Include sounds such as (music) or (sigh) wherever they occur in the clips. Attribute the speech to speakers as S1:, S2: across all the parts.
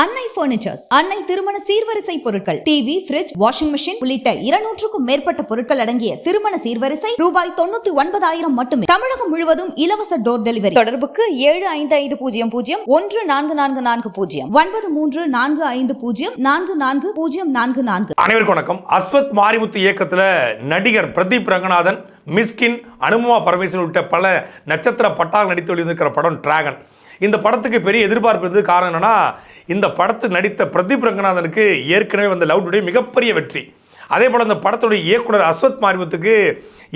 S1: அன்னை பர்னிச்சர்ஸ் அன்னை திருமண சீர்வரிசை பொருட்கள் டிவி ஃபிரிட்ஜ் வாஷிங் மிஷின் உள்ளிட்ட இருநூற்றுக்கும் மேற்பட்ட பொருட்கள் அடங்கிய திருமண சீர்வரிசை ரூபாய் தொண்ணூத்தி ஒன்பதாயிரம் மட்டுமே. தமிழகம் முழுவதும் இலவச டோர் டெலிவரி தொடர்புக்கு ஏழு ஐந்து ஐந்து பூஜ்ஜியம் பூஜ்ஜியம் ஒன்று நான்கு நான்கு நான்கு பூஜ்ஜியம் ஒன்பது மூன்று நான்கு ஐந்து பூஜ்ஜியம் நான்கு நான்கு பூஜ்ஜியம் நான்கு நான்கு.
S2: அனைவருக்கும் வணக்கம். அஸ்வத் மாரிமுத்து இயக்கத்தில் நடிகர் பிரதீப் ரங்கநாதன் மிஸ்கின் அனுமா பரமேஸ்வரன் உள்ளிட்ட பல நட்சத்திர பட்டால் நடித்து வெளியிருக்கிற படம் டிராகன் இந்த படத்துக்கு பெரிய எதிர்பார்ப்பு இருந்தது. காரணம் என்னென்னா இந்த படத்து நடித்த பிரதீப் ரங்கநாதனுக்கு ஏற்கனவே வந்த லவ் டுடே மிகப்பெரிய வெற்றி. அதே போல் அந்த படத்துடைய இயக்குனர் அஸ்வத் மாரிமுத்துக்கு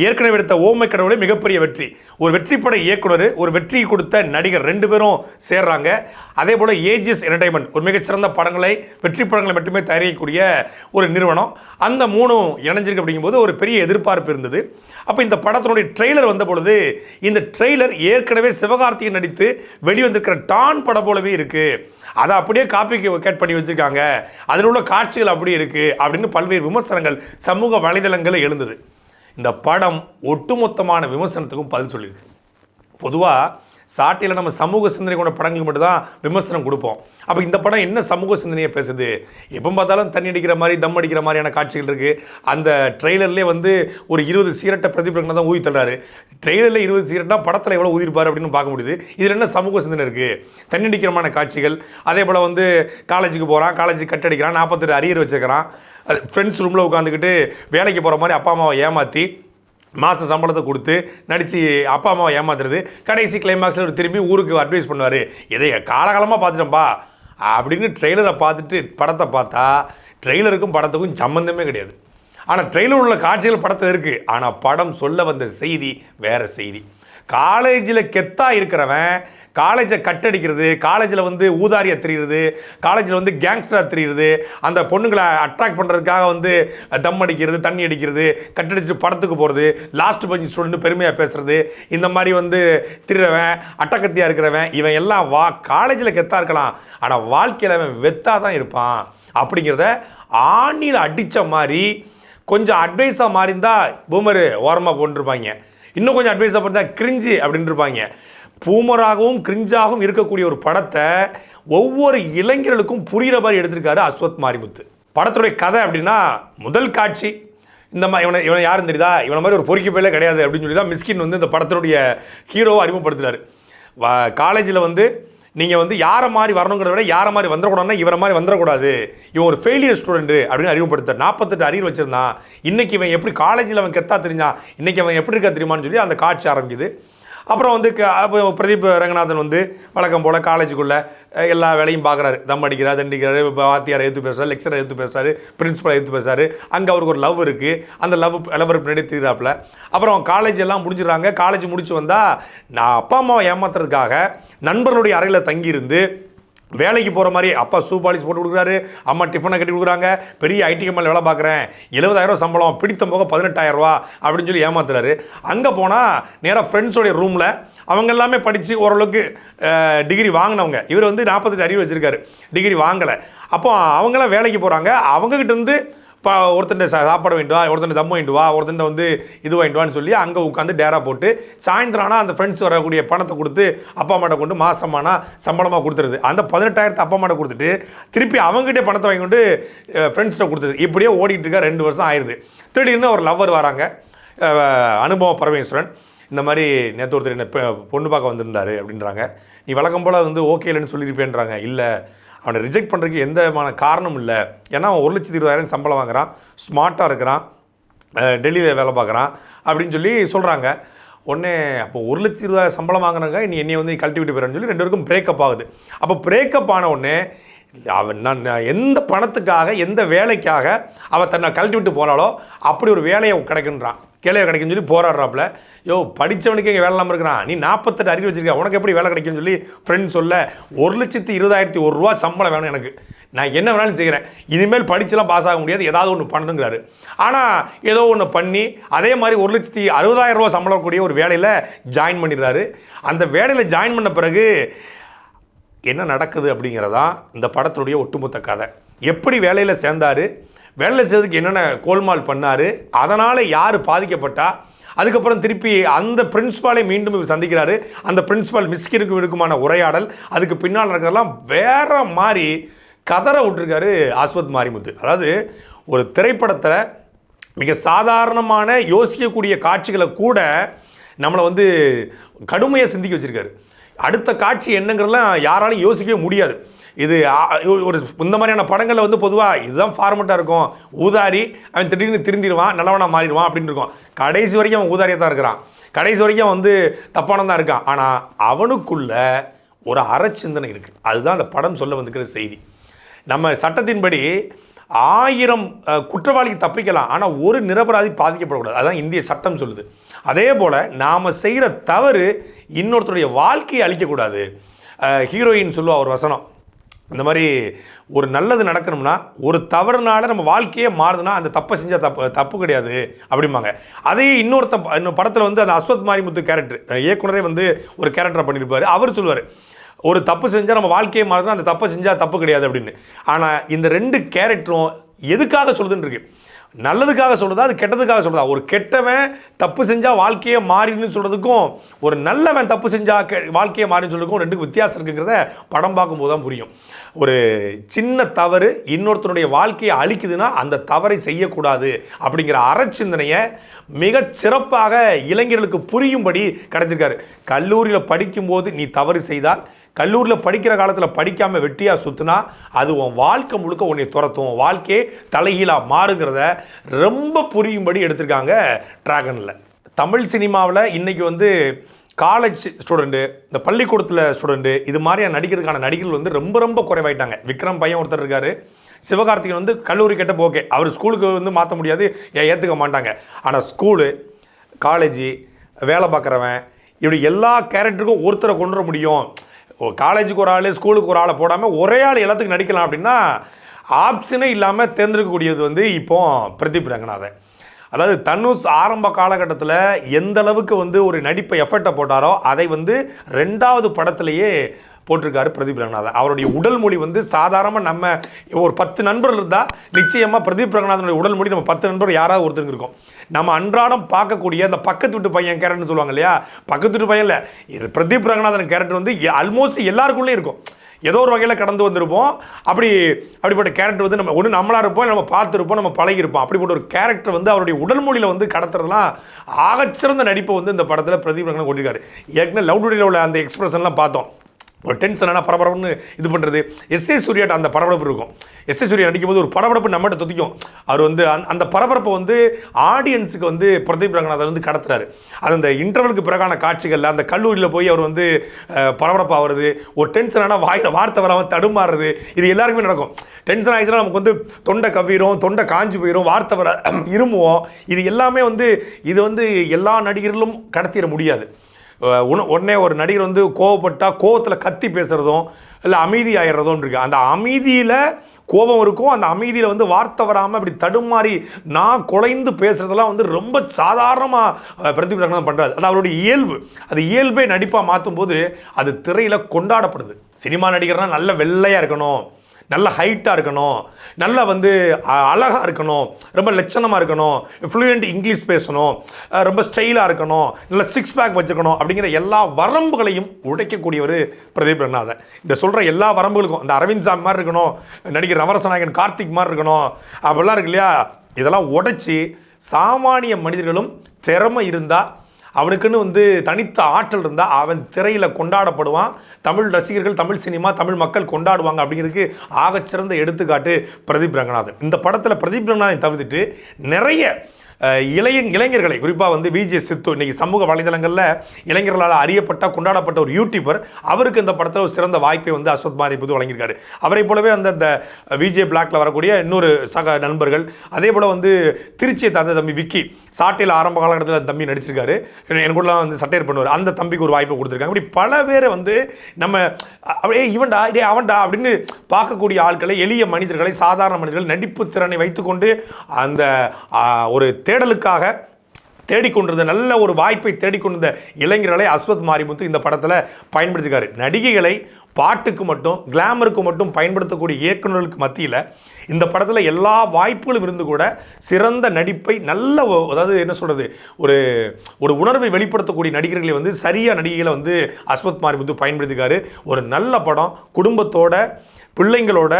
S2: ஏற்கனவே எடுத்த ஓமை கடவுளே மிகப்பெரிய வெற்றி. ஒரு வெற்றி பட இயக்குனர் ஒரு வெற்றி கொடுத்த நடிகர் ரெண்டு பேரும் சேர்றாங்க. அதே போல் ஏஜிஎஸ் என்டர்டைன்மெண்ட் ஒரு மிகச்சிறந்த படங்களை வெற்றி படங்களை மட்டுமே தயாரிக்கக்கூடிய ஒரு நிறுவனம். அந்த மூணும் இணைஞ்சிருக்கு அப்படிங்கும்போது ஒரு பெரிய எதிர்பார்ப்பு இருந்தது. அப்போ இந்த படத்தினுடைய ட்ரெய்லர் வந்த பொழுது இந்த ட்ரெய்லர் ஏற்கனவே சிவகார்த்திகை நடித்து வெளிவந்திருக்கிற டான் படம் போலவே இருக்குது அதை அப்படியே காப்பி கேட் பண்ணி வச்சுருக்காங்க. அதில் உள்ள காட்சிகள் அப்படியே இருக்குது அப்படின்னு பல்வேறு விமர்சனங்கள் சமூக வலைதளங்களில் எழுந்தது. இந்த படம் ஒட்டுமொத்தமான விமர்சனத்துக்கும் பதில் சொல்லியிருக்கு. பொதுவாக சாட்டியில் நம்ம சமூக சிந்தனை கொண்ட படங்களுக்கு மட்டும்தான் விமர்சனம் கொடுப்போம். அப்போ இந்த படம் என்ன சமூக சிந்தனையை பேசுது? எப்போ பார்த்தாலும் தண்ணி அடிக்கிற மாதிரி தம் அடிக்கிற மாதிரியான காட்சிகள் இருக்குது அந்த ட்ரெய்லர்லேயே வந்து ஒரு இருபது சீரட்டை பிரதிபலங்களை தான் ஊதி தள்ளாரு ட்ரெய்லரில் இருபது சீரட்னா படத்தில் எவ்வளோ ஊதிருப்பார் அப்படின்னு பார்க்க முடியுது. இதில் என்ன சமூக சிந்தனை இருக்குது தண்ணி அடிக்கிறமான காட்சிகள் அதே போல் வந்து காலேஜுக்கு போகிறான் காலேஜுக்கு கட் அடிக்கிறான் நாற்பத்தெட்டு அரியர் வச்சுக்கிறான் ஃப்ரெண்ட்ஸ் ரூமில் உட்காந்துக்கிட்டு வேலைக்கு போகிற மாதிரி அப்பா அம்மாவை ஏமாற்றி மாத சம்பளத்தை கொடுத்து நடித்து அப்பா அம்மாவை ஏமாத்துறது. கடைசி கிளைமாக்ஸில் ஒரு திரும்பி ஊருக்கு அட்வைஸ் பண்ணுவார். இதை காலகாலமாக பார்த்துட்டேன்ப்பா அப்படின்னு ட்ரெய்லரை பார்த்துட்டு படத்தை பார்த்தா ட்ரெய்லருக்கும் படத்துக்கும் சம்மந்தமே கிடையாது. ஆனால் ட்ரெய்லர் உள்ள காட்சிகள் படத்தில் இருக்குது ஆனால் படம் சொல்ல வந்த செய்தி வேறு செய்தி. காலேஜில் கெத்தாக இருக்கிறவன் காலேஜை கட்டடிக்கிறது காலேஜில் வந்து ஊதாரியா தெரியுறது காலேஜில் வந்து கேங்ஸ்டராக தெரியுறது அந்த பொண்ணுங்களை அட்ராக்ட் பண்ணுறதுக்காக வந்து தம் அடிக்கிறது தண்ணி அடிக்கிறது கட்டடிச்சுட்டு படத்துக்கு போகிறது லாஸ்ட் பஞ்சு ஸ்டூடெண்ட் பெருமையாக பேசுறது இந்த மாதிரி வந்து திருறவன் அட்டக்கத்தியாக இருக்கிறவன் இவன் எல்லாம் வா காலேஜில் கெத்தாக இருக்கலாம் ஆனால் வாழ்க்கையில் அவன் வெத்தாக தான் இருப்பான் அப்படிங்கிறத ஆணியில் அடித்த மாதிரி கொஞ்சம் அட்வைஸாக மாறிந்தால் பூமரு ஓரமாக போட்டுருப்பாங்க இன்னும் கொஞ்சம் அட்வைஸாக பண்ணிருந்தா கிரிஞ்சு அப்படின்னு இருப்பாங்க பூமராகவும் கிரிஞ்சாகவும் இருக்கக்கூடிய ஒரு படத்தை ஒவ்வொரு இளைஞர்களுக்கும் புரிகிற மாதிரி எடுத்திருக்காரு அஸ்வத் மாரிமுத்து. படத்துடைய கதை அப்படின்னா முதல் காட்சி இந்த மாதிரி இவனை இவனை யாரும் தெரியுதா? இவனை மாதிரி ஒரு பொறுக்கி பயிலே கிடையாது அப்படின்னு சொல்லி தான் மிஸ்கின் வந்து இந்த படத்தினுடைய ஹீரோவை அறிமுகப்படுத்துகிறார் வா காலேஜில் வந்து நீங்கள் வந்து யாரை மாதிரி வரணுங்கிறத விட யாரை மாதிரி வந்துடக்கூடாதுன்னா இவரை மாதிரி வந்துடக்கூடாது. இவன் ஒரு ஃபெயிலியர் ஸ்டூடெண்ட்டு அப்படின்னு அறிமுகப்படுத்தார் நாற்பத்தெட்டு அறிவு வச்சிருந்தான். இன்றைக்கி இவன் எப்படி காலேஜில் அவன் கெத்தா தெரிஞ்சான்? இன்னைக்கு அவன் எப்படி இருக்கா தெரியுமான்னு சொல்லி அந்த காட்சி ஆரம்பிக்குது. அப்புறம் வந்து க- அப்போ பிரதீப் ரங்கநாதன் வந்து வழக்கம் போல் காலேஜுக்குள்ளே எல்லா வேலையும் பார்க்குறாரு தம் அடிக்கிறார் தண்டிக்கிறாரு இப்போ வாத்தியாரை எடுத்து பேசுகிறார் லெக்சரை எடுத்து பேசுகிறாரு பிரின்ஸிபலை எடுத்து பேசுகிறாரு அங்கே அவருக்கு ஒரு லவ் இருக்குது அந்த லவ் லவர் பின்னாடி தீராப்புல அப்புறம் காலேஜ் எல்லாம் முடிஞ்சிடறாங்க. காலேஜ் முடிச்சு வந்தால் நான் அப்பா அம்மாவை ஏமாத்துறதுக்காக நண்பர்களுடைய அறையில் தங்கியிருந்து வேலைக்கு போகிற மாதிரி அப்பா ஷூ பாலிஸ் போட்டு கொடுக்குறாரு அம்மா டிஃபனை கட்டி கொடுக்குறாங்க பெரிய ஐடி கம்பெனியில் வேலை பார்க்குறேன் எழுபதாயிரம் சம்பளம் பிடித்த போக பதினெட்டாயிரம் ரூபா அப்படின்னு சொல்லி ஏமாத்துறாரு. அங்கே போனால் நேராக ஃப்ரெண்ட்ஸோடைய ரூமில் அவங்க எல்லாமே படித்து ஓரளவுக்கு டிகிரி வாங்கினவங்க. இவர் வந்து நாற்பத்தஞ்சு அறிவு வச்சுருக்காரு. டிகிரி வாங்கலை. அப்போ அவங்களாம் வேலைக்கு போகிறாங்க அவங்கக்கிட்ட இருந்து இப்போ ஒருத்தன் சாப்பாடு வாங்கிட்டு வா ஒருத்தன் தம் வாங்கிட்டு வா ஒருத்தன் வந்து இது வாங்கிட்டு வான்னு சொல்லி அங்கே உட்காந்து டேரா போட்டு சாயந்தரம் ஆனால் அந்த ஃப்ரெண்ட்ஸ் வரக்கூடிய பணத்தை கொடுத்து அப்பா அம்மாட்ட கொண்டு மாசமானா சம்பளமாக கொடுத்துருது அந்த பதினெட்டாயிரத்து அப்பா அம்மாட்ட கொடுத்துட்டு திருப்பி அவங்ககிட்ட பணத்தை வாங்கி கொண்டு ஃப்ரெண்ட்ஸ்கிட்ட கொடுத்தது. இப்படியே ஓடிட்டு இருக்கா ரெண்டு வருஷம் ஆயிடுது திடீர்னு ஒரு லவ்வர் வராங்க. அனுபவ பரமேஸ்வரன். இந்த மாதிரி நேற்று ஒருத்தர் என்ன பெ- பொண்ணு பார்க்க வந்திருந்தாரு அப்படின்றாங்க. நீ வழக்கம் போல் வந்து ஓகே இல்லைன்னு சொல்லியிருப்பேன்றாங்க. இல்லை அவனை ரிஜெக்ட் பண்ணுறதுக்கு எந்த விதமான காரணமும் இல்லை. ஏன்னா அவன் ஒரு லட்சத்தி இருபதாயிரம் சம்பளம் வாங்குறான் ஸ்மார்ட்டாக இருக்கிறான் டெல்லியில் வேலை பார்க்குறான் அப்படின்னு சொல்லி சொல்கிறாங்க உடனே அப்போ ஒரு லட்சம் இருபதாயிரம் சம்பளம் வாங்குறாங்க நீ என்னை வந்து கழட்டி விட்டு போயிடறேன்னு சொல்லி ரெண்டு பேருக்கும் பிரேக்கப் ஆகுது. அப்போ பிரேக்கப் ஆன உடனே அவன் நான் எந்த பணத்துக்காக எந்த வேலைக்காக அவள் தன்னை கழட்டி விட்டு போகிறாளோ அப்படி ஒரு வேலையை கிடைக்குன்றான். கிளையை கிடைக்குன்னு சொல்லி போராடுறாப்புல. யோ படித்தவனுக்கு இங்கே வேலை இல்லாமல் இருக்கிறான். நீ நாற்பத்தெட்டு அறிவு வச்சிருக்க உனக்கு எப்படி வேலை கிடைக்கும்னு சொல்லி ஃப்ரெண்ட் சொல்ல ஒரு லட்சத்தி இருபதாயிரத்தி ஒரு ரூபா சம்பளம் வேணும் எனக்கு. நான் என்ன வேணாலும் செய்கிறேன். இனிமேல் படிச்செல்லாம் பாஸ் ஆக முடியாது. ஏதாவது ஒன்று பண்ணணுங்கிறாரு ஆனால் ஏதோ ஒன்று பண்ணி அதே மாதிரி ஒரு லட்சத்தி அறுபதாயிரம் ரூபா சம்பளம் கூடிய ஒரு வேலையில் ஜாயின் பண்ணிடுறாரு. அந்த வேலையில் ஜாயின் பண்ண பிறகு என்ன நடக்குது அப்படிங்கிறதான் இந்த படத்துடைய ஒட்டுமொத்த கதை. எப்படி வேலையில் சேர்ந்தாரு? வேலை செய்யறதுக்கு என்னென்ன கோல்மால் பண்ணார்? அதனால் யார் பாதிக்கப்பட்டால் அதுக்கப்புறம் திருப்பி அந்த பிரின்ஸ்பாலை மீண்டும் இவர் சந்திக்கிறாரு. அந்த பிரின்ஸ்பால் மிஸ்கிருக்கும் இருக்குமான உரையாடல் அதுக்கு பின்னால் இருக்கிறதெல்லாம் வேற மாதிரி கதற விட்டுருக்காரு ஆஸ்வத் மாரிமுத்து. அதாவது ஒரு திரைப்படத்தில் மிக சாதாரணமான யோசிக்கக்கூடிய காட்சிகளை கூட நம்மளை வந்து கடுமையாக சிந்திக்க வச்சுருக்காரு. அடுத்த காட்சி என்னங்கிறதெல்லாம் யாராலும் யோசிக்கவே முடியாது. இது ஒரு இந்த மாதிரியான படங்களில் வந்து பொதுவாக இதுதான் ஃபார்மெட்டாக இருக்கும். ஊதாரி அவன் திடீர்னு திருந்திடுவான் நல்லவனாக மாறிடுவான் அப்படின்னு இருக்கும். கடைசி வரைக்கும் அவன் ஊதாரியாக தான் இருக்கிறான். கடைசி வரைக்கும் வந்து தப்பானதான் தான் இருக்கான். ஆனால் அவனுக்குள்ள ஒரு அறச்சிந்தனை இருக்குது அதுதான் அந்த படம் சொல்ல வந்துக்கிற செய்தி. நம்ம சட்டத்தின்படி ஆயிரம் குற்றவாளிக்கு தப்பிக்கலாம். ஆனால் ஒரு நிரபராதி பாதிக்கப்படக்கூடாது. அதுதான் இந்திய சட்டம் சொல்லுது. அதே போல் நாம் செய்கிற தவறு இன்னொருத்தருடைய வாழ்க்கையை அழிக்கக்கூடாது. ஹீரோயின் சொல்லுவா ஒரு வசனம். இந்த மாதிரி ஒரு நல்லது நடக்கணும்னா ஒரு தவறுனால நம்ம வாழ்க்கையே மாறுதுன்னா அந்த தப்பை செஞ்சால் தப்பு தப்பு கிடையாது அப்படிம்பாங்க. அதையே இன்னொருத்த இன்னும் படத்தில் வந்து அந்த அஸ்வத் மாரிமுத்து கேரக்டர் இயக்குனரே வந்து ஒரு கேரக்டரை பண்ணியிருப்பார். அவர் சொல்லுவார் ஒரு தப்பு செஞ்சால் நம்ம வாழ்க்கையே மாறுதுன்னா அந்த தப்பை செஞ்சால் தப்பு கிடையாது அப்படின்னு. ஆனால் இந்த ரெண்டு கேரக்டரும் எதுக்காக சொல்லுதுன்னு இருக்குது நல்லதுக்காக சொல்கிறதா அது கெட்டதுக்காக சொல்கிறதா ஒரு கெட்டவன் தப்பு செஞ்சால் வாழ்க்கையே மாறின்னு சொல்கிறதுக்கும் ஒரு நல்லவன் தப்பு செஞ்சால் கெ- வாழ்க்கையை மாறின்னு சொல்கிறதுக்கும் ரெண்டுக்கும் வித்தியாசம் இருக்குங்கிறத படம் பார்க்கும்போது தான் புரியும். ஒரு சின்ன தவறு இன்னொருத்தனுடைய வாழ்க்கையை அழிக்குதுன்னா அந்த தவறை செய்யக்கூடாது அப்படிங்கிற அறச்சிந்தனையை மிக சிறப்பாக இளைஞர்களுக்கு புரியும்படி கிடைத்திருக்காரு. கல்லூரியில் படிக்கும்போது நீ தவறு செய்தால் கல்லூரியில் படிக்கிற காலத்தில் படிக்காமல் வெட்டியாக சுற்றினா அது உன் வாழ்க்கை முழுக்க உன்னை துரத்தும். வாழ்க்கையே தலைகீழாக மாறுங்கிறத ரொம்ப புரியும்படி எடுத்திருக்காங்க ட்ராகனில். தமிழ் சினிமாவில் இன்றைக்கி வந்து காலேஜ் ஸ்டூடெண்ட்டு இந்த பள்ளிக்கூடத்தில் ஸ்டூடெண்ட்டு இது மாதிரியான நடிக்கிறதுக்கான நடிகர்கள் வந்து ரொம்ப ரொம்ப குறைவாயிட்டாங்க. விக்ரம் பையன் ஒருத்தர் இருக்காரு. சிவகார்த்திகேயன் வந்து கல்லூரி கெட்ட போக்கே. அவர் ஸ்கூலுக்கு வந்து மாற்ற முடியாது ஏற்றுக்க மாட்டாங்க. ஆனால் ஸ்கூலு காலேஜு வேலை பார்க்குறவன் இப்படி எல்லா கேரக்டருக்கும் ஒருத்தரை கொண்டு வர முடியும். காலேஜுக்கு ஒரு ஆள் ஸ்கூலுக்கு ஒரு ஆளை போடாமல் ஒரே ஆள் எல்லாத்துக்கும் நடிக்கலாம் அப்படின்னா ஆப்ஷனே இல்லாமல் தேர்ந்தெடுக்கக்கூடியது வந்து இப்போ பிரதீப் ரங்கநாதன். அதாவது தனுஷ் ஆரம்ப காலகட்டத்தில் எந்த அளவுக்கு வந்து ஒரு நடிப்பை எஃபர்ட்டை போட்டாரோ அதை வந்து ரெண்டாவது படத்திலேயே போட்டிருக்காரு பிரதீப் ரங்கநாதன். அவருடைய உடல் மொழி வந்து சாதாரணமாக நம்ம ஒரு பத்து நண்பர்கள் இருந்தால் நிச்சயமாக பிரதீப் ரங்கநாதனுடைய உடல் மொழி நம்ம பத்து நண்பர் யாராவது ஒருத்தருக்கு இருக்கும். நம்ம அன்றாடம் பார்க்கக்கூடிய அந்த பக்கத்து வீட்டு பையன் கேரக்டர்னு சொல்லுவாங்க இல்லையா? பக்கத்து வீட்டு பையன் இல்லை இது பிரதீப் ரங்கநாதன் கேரக்டர் வந்து ஆல்மோஸ்ட் எல்லாருக்குள்ளேயும் இருக்கும். ஏதோ ஒரு வகையில் கடந்து வந்திருப்போம். அப்படி அப்படிப்பட்ட கேரக்டர் வந்து நம்ம ஒன்று நம்மளா இருப்போம் நம்ம பார்த்துருப்போம் நம்ம பழகிருப்போம் அப்படிப்பட்ட ஒரு கேரக்டர் வந்து அவருடைய உடல் மொழியில் வந்து கடத்துறதுலாம் ஆகச்சிறந்த நடிப்பை வந்து இந்த படத்தில் பிரதீப் ரங்கன் கொண்டிருக்காரு. ஏற்கனவே லவ் டுடியில் உள்ள அந்த எக்ஸ்பிரஷன்லாம் பார்த்தோம். ஒரு டென்ஷனான பரபரப்புன்னு இது பண்ணுறது எஸ் ஏ சூர்யாட்ட அந்த பரபரப்பு இருக்கும். எஸ் ஏ சூர்யா நடிக்கும்போது ஒரு பரபரப்பு நம்மகிட்ட துதிக்கும். அவர் வந்து அந்த- அந்த பரபரப்பை வந்து ஆடியன்ஸுக்கு வந்து பிரதீப் ரங்கநாதர் வந்து கடத்துறாரு. அது அந்த இன்டர்வலுக்கு பிறகான காட்சிகளில் அந்த கல்லூரியில் போய் அவர் வந்து பரபரப்பு ஆகிறது ஒரு டென்ஷனான வாயில் வார்த்தை வராமல் தடுமாறுறது இது எல்லாருக்குமே நடக்கும். டென்ஷன் ஆகிடுச்சுன்னா நமக்கு வந்து தொண்டை கவ்விரும் தொண்டை காஞ்சு போயிடும் வார்த்தை வர (clears throat) இருமுவோம். இது எல்லாமே வந்து இது வந்து எல்லா நடிகர்களும் கடத்திட முடியாது. உடனே ஒரு நடிகர் வந்து கோவப்பட்டால் கோவத்தில் கத்தி பேசுகிறதும் இல்லை அமைதி ஆயிடுறதும் இருக்குது அந்த அமைதியில் கோபம் இருக்கும். அந்த அமைதியில் வந்து வார்த்தை வராமல் இப்படி தடுமாறி நான் குலைந்து பேசுகிறதெல்லாம் வந்து ரொம்ப சாதாரணமாக பிரதீப் பண்ணுறாரு அது அவருடைய இயல்பு. அது இயல்பை நடிப்பாக மாற்றும் போது அது திரையில் கொண்டாடப்படுது. சினிமா நடிகர்னால் நல்ல வெள்ளையாக இருக்கணும். நல்ல ஹைட்டாக இருக்கணும். நல்லா வந்து அழகாக இருக்கணும். ரொம்ப லட்சணமாக இருக்கணும். ஃப்ளூயண்ட் இங்கிலீஷ் பேசணும். ரொம்ப ஸ்டைலாக இருக்கணும். நல்ல சிக்ஸ் பேக் வச்சுக்கணும் அப்படிங்கிற எல்லா வரம்புகளையும் உடைக்கக்கூடியவர் பிரதீப் ரங்கநாதன். இந்த சொல்கிற எல்லா வரம்புகளுக்கும் இந்த அரவிந்த் சாமி மாதிரி இருக்கணும் நடிகர் நவரசநாயகன் கார்த்திக் மாதிரி இருக்கணும் அப்படிலாம் இருக்கு இல்லையா? இதெல்லாம் உடைச்சி சாமானிய மனிதர்களும் திறமை இருந்தால் அவனுக்குன்னு வந்து தனித்த ஆற்றல் இருந்தால் அவன் திரையில் கொண்டாடப்படுவான். தமிழ் ரசிகர்கள் தமிழ் சினிமா தமிழ் மக்கள் கொண்டாடுவாங்க அப்படிங்கிறதுக்கு ஆகச்சிறந்த எடுத்துக்காட்டு பிரதீப் ரங்கநாதன். இந்த படத்தில் பிரதீப் ரங்கநாதன் தவிர்த்துட்டு நிறைய இளைய இளைஞர்களை குறிப்பாக வந்து விஜே சித்து இன்னைக்கு சமூக வலைதளங்களில் இளைஞர்களால் அறியப்பட்ட கொண்டாடப்பட்ட ஒரு யூடியூபர் அவருக்கு இந்த படத்தில் ஒரு சிறந்த வாய்ப்பை வந்து அஸ்வத் மாரி புது வழங்கியிருக்காரு. அவரை போலவே அந்த அந்த விஜே பிளாக்ல வரக்கூடிய இன்னொரு சக நண்பர்கள் அதே போல் வந்து திருச்சியை தந்த தம்பி விக்கி சாட்டையில் ஆரம்ப காலகட்டத்தில் அந்த தம்பி நடிச்சிருக்காரு. என் கூடலாம் வந்து சட்டையர் பண்ணுவார். அந்த தம்பிக்கு ஒரு வாய்ப்பு கொடுத்துருக்காங்க. இப்படி பல பேரை வந்து நம்ம அப்படியே இவன்டா டே அவன்டா அப்படின்னு பார்க்கக்கூடிய ஆட்களை எளிய மனிதர்களை சாதாரண மனிதர்கள் நடிப்பு திறனை வைத்துக்கொண்டு அந்த ஒரு தேடலுக்காக தேடிக்கொண்டிருந்த நல்ல ஒரு வாய்ப்பை தேடிக்கொண்டிருந்த இளைஞர்களை அஸ்வத் மாரிமுத்து இந்த படத்தில் பயன்படுத்திருக்காரு நடிகைகளை பாட்டுக்கு மட்டும் கிளாமருக்கு மட்டும் பயன்படுத்தக்கூடிய இயக்குநர்களுக்கு மத்தியில் இந்த படத்தில் எல்லா வாய்ப்புகளும் இருந்து கூட சிறந்த நடிப்பை நல்ல அதாவது என்ன சொல்கிறது ஒரு ஒரு உணர்வை வெளிப்படுத்தக்கூடிய நடிகர்களை வந்து சரியாக நடிகைகளை வந்து அஸ்வத் மாரிமுத்து பயன்படுத்திக்காரு ஒரு நல்ல படம் குடும்பத்தோட பிள்ளைங்களோட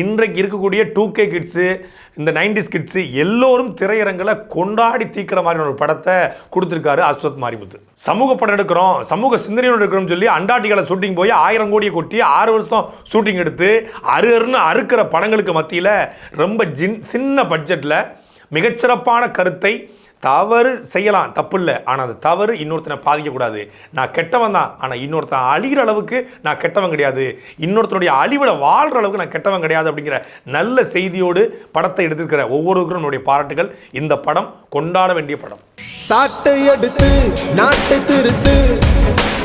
S2: இன்றைக்கு இருக்கக்கூடிய டூ கே கிட்ஸு இந்த நைன்டிஸ் கிட்ஸு எல்லோரும் திரையரங்களை கொண்டாடி தீக்கிற மாதிரியான ஒரு படத்தை கொடுத்துருக்காரு அஸ்வத் மாரிமுத்து. சமூக படம் எடுக்கிறோம் சமூக சிந்தனையோடு இருக்கிறோம்னு சொல்லி அண்டாட்டிகளை ஷூட்டிங் போய் ஆயிரம் கோடியை கொட்டி ஆறு வருஷம் ஷூட்டிங் எடுத்து அரு அருன்னு அறுக்கிற படங்களுக்கு மத்தியில் ரொம்ப ஜின் சின்ன பட்ஜெட்டில் மிகச்சிறப்பான கருத்தை தவறு செய்யலாம் தப்பு இல்லை ஆனால் அது தவறு இன்னொருத்தனை பாதிக்கக்கூடாது. நான் கெட்டவன் தான். ஆனால் இன்னொருத்தன் அழிகிற அளவுக்கு நான் கெட்டவன் கிடையாது. இன்னொருத்தனுடைய அழிவில் வாழ்கிற அளவுக்கு நான் கெட்டவன் கிடையாது அப்படிங்கிற நல்ல செய்தியோடு படத்தை எடுத்திருக்கிற ஒவ்வொருவருக்கும் என்னுடைய பாராட்டுகள். இந்த படம் கொண்டாட வேண்டிய படம்.
S3: சாட்டை எடுத்து நாட்டை திருத்து.